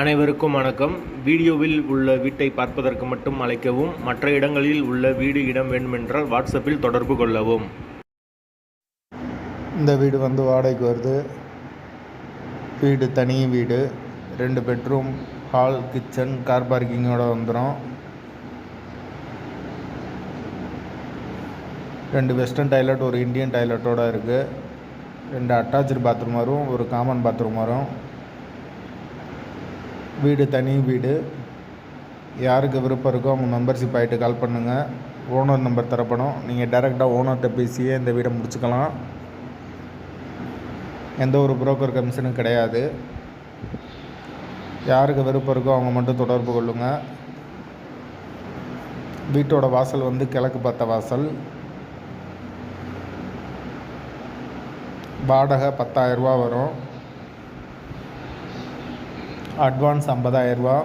அனைவருக்கும் வணக்கம். வீடியோவில் உள்ள வீட்டை பார்ப்பதற்கு மட்டும் அழைக்கவும் மற்ற இடங்களில் உள்ள வீடு இடம் வேண்டுமென்றால் வாட்ஸ்அப்பில் தொடர்பு கொள்ளவும். இந்த வீடு வந்து வாடகைக்கு வருது. வீடு தனி வீடு. ரெண்டு பெட்ரூம் ஹால் கிச்சன் கார் பார்க்கிங்கோட வந்துடும் ரெண்டு வெஸ்டர்ன் டாய்லெட் ஒரு இந்தியன் டாய்லெட்டோடு இருக்குது ரெண்டு அட்டாச்சு பாத்ரூம் வரும் ஒரு காமன் பாத்ரூம் வரும். வீடு தனி வீடு. யாருக்கு விருப்பம் இருக்கோ அவங்க மெம்பர்ஷிப் ஆகிட்டு கால் பண்ணுங்கள் ஓனர் நம்பர் தரப்படும். நீங்கள் டைரெக்டாக ஓனர்கிட்ட பேசியே இந்த வீடை முடிச்சுக்கலாம். எந்த ஒரு புரோக்கர் கமிஷனும் கிடையாது. யாருக்கு விருப்பம் இருக்கோ அவங்க மட்டும் தொடர்பு கொள்ளுங்கள் வீட்டோட வாசல் வந்து கிழக்கு பார்த்த வாசல். வாடகை பத்தாயிரரூபா வரும். அட்வான்ஸ் ஐம்பதாயிரரூபா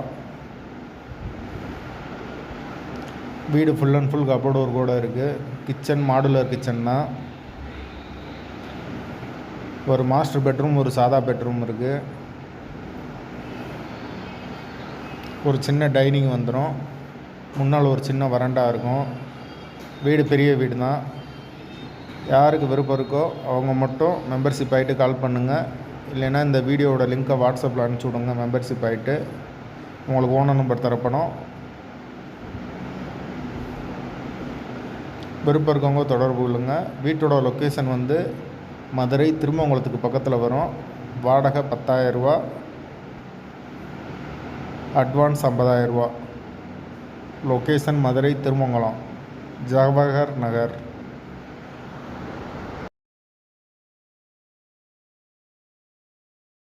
வீடு ஃபுல் அண்ட் ஃபுல் கபோர்டு ஒரு கூட இருக்குது கிச்சன் மாடுலர் கிச்சன் தான். ஒரு மாஸ்டர் பெட்ரூம் ஒரு சாதா பெட்ரூம் இருக்குது ஒரு சின்ன டைனிங் வந்துடும் முன்னால் ஒரு சின்ன வறண்டா இருக்கும். வீடு பெரிய வீடு தான். யாருக்கு விருப்பம் இருக்கோ அவங்க மட்டும் மெம்பர்ஷிப் ஆகிட்டு கால் பண்ணுங்கள் இல்லைன்னா இந்த வீடியோவோட லிங்க்கை வாட்ஸ்அப்பில் அனுப்பிச்சி விடுங்க மெம்பர்ஷிப் ஆகிட்டு உங்களுக்கு ஓனர் நம்பர் தரப்படும் விருப்பம் இருக்கவங்க தொடர்பு கொள்ளுங்க. வீட்டோட லொக்கேஷன் வந்து மதுரை திருமங்கலத்துக்கு பக்கத்தில் வரும். வாடகை பத்தாயிரரூபா அட்வான்ஸ் ஐம்பதாயிரரூபா லொக்கேஷன் மதுரை திருமங்கலம். ஜவஹர் நகர்.